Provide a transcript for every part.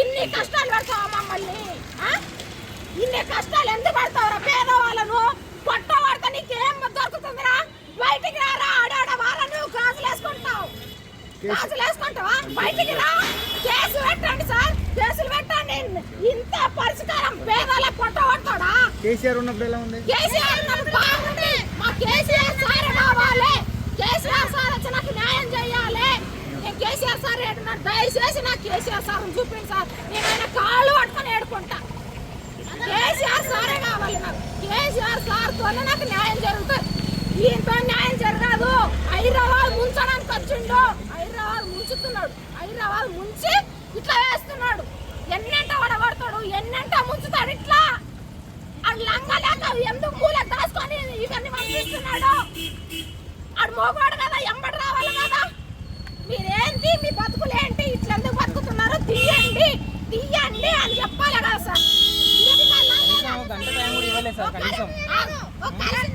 ఇన్ని కష్టాలు పెడతావా మమ్మల్ని? ఇన్ని కష్టాలు ఎందుకు పడతావురా? పేదవాళ్ళను పొట్ట వాడితే నీకేం దొరుకుతుందిరా? బయటికి రారా? ఆడాడ వారా నువ్వు గాజులు వేసుకుంటావు. గాజులు వేసుకుంటావా? బయటికి రా. కేసు పెట్టండి సార్. కేసులు పెట్టండి. ఇంత పరిష్కారం పేదల పొట్ట పడతాడా కేసీఆర్ ఉన్నప్పుడు ఎలా ఉంది? కేసీఆర్ ఉన్నప్పుడు బాగుంది మా కేసీఆర్ కేసీఆర్ సార్ దయచేసి నాకు కేసీఆర్ సార్ చూపిండి సార్. నేను ఆయన కాళ్ళు పట్టుకొని ఏడుకుంటా. కేసీఆర్ సారే కావాలి నాకు. కేసీఆర్ సార్తోనే నాకు న్యాయం జరుగుతుంది. దీంతో న్యాయం జరగదు. హైదరాబాద్ ముంచడానికి వచ్చిండు. హైదరాబాద్ ముంచుతున్నాడు. హైదరాబాద్ ముంచి ఇట్లా వేస్తున్నాడు. ఎన్నంట వడగొడతాడు ఎన్నంట ముంచుతాడు ఇట్లా. అది లంగా లేక ఎందుకు మూల దాచుకొని ఇవన్నీ పంపిస్తున్నాడు? ఆడు మోగాడు కదా ఎంబడి మీరేంటి మీ బతుకులేంటి ఇట్లా ఎందుకు బతుకుతున్నారు? తీయండి. తీయండి అని చెప్పాలి కదా సార్. ఇది మా లంగా ఒక గంట టైం కూడా ఇవ్వలేదు సార్ కనీసం ఆగు, ఒక్క అర-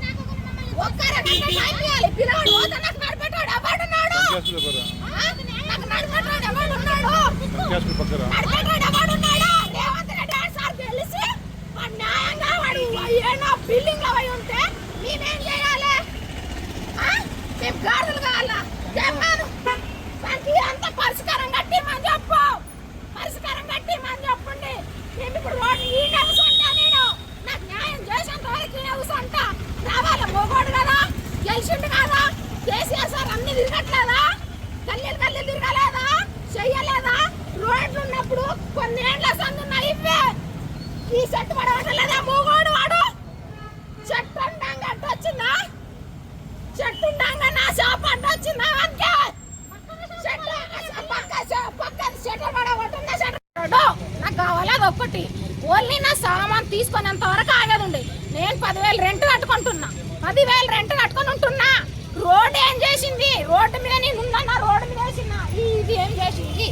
ఒక్క అరగంట టైం ఇవ్వాలి. పిల్లవాడు పోతే నాకు నడిపెట్టాడు ఎవడున్నాడు? ఆ? నాకు నడిపెట్టాడు ఎవడున్నాడు? నడిపెట్టాడు ఎవడున్నాడు? రేవంత్ రెడ్డి గారు సార్ తెలిసి వాడు న్యాయంగా వాడు ఏమో బిల్డింగ్లో పోయి ఉంటే మేమేం చేయాలి ఆ? మేము గాడులు కావాలా చెప్పాను దానికి అంత పరిష్కారం కట్టి మనం చెప్పు పరిష్కారం కట్టి మనం చెప్పండి మేము ఇప్పుడు వాడిని ఈ నవ్వుసు అంటా నేను నాకు న్యాయం చేసేంత వరకు ఈ నవ్వుసు అంటా రావాలా పోగోడు కదా గెలిచిండు కదా కేసీఆర్ సార్ అన్ని తిరగట్లేదా? గల్లీలు గల్లీలు తిరగలేదా? చెయ్యలేదా? రోడ్లు ఉన్నప్పుడు కొన్ని ఏండ్ల సందున్నాయి ఇవే ఈ చెట్టు పడవట్లేదా మూగోడు వాడు. చెట్టు అంటాంగా అడ్డొచ్చిందా చెట్టు ఉండంగా నా షాప్ అడ్డొచ్చిందా అంతే. చెట్టు పక్క పక్క చెట్టు పడగొట్టుందా చెట్టు నాకు కావాలి ఒక్కటి. ఓన్లీ నా సామాన్ తీసుకునేంత వరకు ఆగేది ఉండే. నేను పదివేలు రెంట్ కట్టుకుంటున్నా. పదివేలు రెంట్ కట్టుకొని ఉంటున్నా. రోడ్డు ఏం చేసింది? రోడ్డు మీద నేను ఉన్నా రోడ్డు మీద వేసిన ఇది ఏం చేసింది?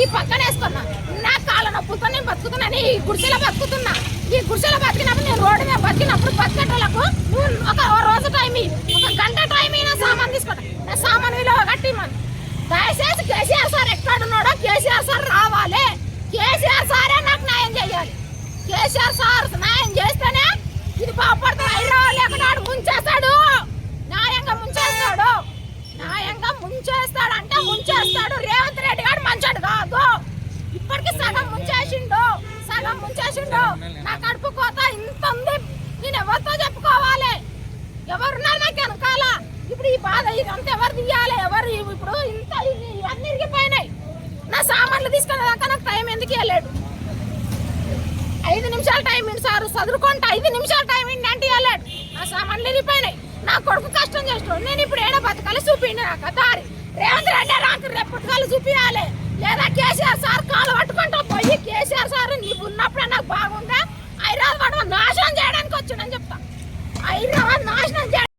ఈ పక్కన వేసుకున్నా. నా కాళ్ళ నొప్పులతో నేను బతుకుతున్నాను ఈ గుడిసెలో బతుకుతున్నా. ఈ గుడిసెలో బతికినప్పుడు నేను రోడ్డు మీద బతికినప్పుడు బతికేటోళ్ళకు నువ్వు ఒక రోజు టైం ఒక గంట టైం అయినా సామాన్ తీసుకుంటా. సామాన్ విలువ కట్టి మన దయచేసి కేసీఆర్ సార్ ఎక్కడున్నాడో కేసీఆర్ సార్ రావాలి. కేసీఆర్ సారే నాకు న్యాయం చేయాలి. కేసీఆర్ సార్ న్యాయం చేస్తేనే ఇది పాపడతాడు హైదరాబాద్ ఎక్కడాడు ముంచేస్తాడు న్యాయంగా ముంచేస్తాడు న్యాయంగా ముంచేస్తాడు అంటే ముంచేస్తాడు రేవంత్ రెడ్డి గారు మంచాడు కాదు ఇప్పటికి సగం ముంచేసిండు సగం నా కడుపు కోత ఇంత ఉంది. నేను ఎవరితో చెప్పుకోవాలి? ఎవరున్నారు నాకు వెనకాల? ఇప్పుడు ఈ బాధ ఇదంతా ఎవరు తీయాలి? ఎవరు ఇప్పుడు ఇంత ఇది ఇవన్నీ ఇరిగిపోయినాయి. నా సామాన్లు తీసుకునేదాకా నాకు టైం ఎందుకు ఇవ్వలేడు ఐదు నిమిషాలు టైం ఇండి సార్. చదువుకుంటా ఐదు నిమిషాలు టైం ఇండి అంటే ఇవ్వలేడు నా సామాన్లు ఇరిగిపోయినాయి. నా కొడుకు కష్టం చేస్తాడు నేను ఇప్పుడు ఏడ బతకాలి? చూపిండి నాకు. దారి. రేవంత్ రెడ్డి నాకు రెప్పటికాలు చూపించాలి లేదా కేసీఆర్ సార్ కాలు పట్టుకుంటాం పోయి కేసీఆర్ సార్ నీవు ఉన్నప్పుడే నాకు బాగుందా? హైదరాబాద్ నాశనం చేయడానికి వచ్చాడని చెప్తా. హైదరాబాద్ నాశనం చేయడం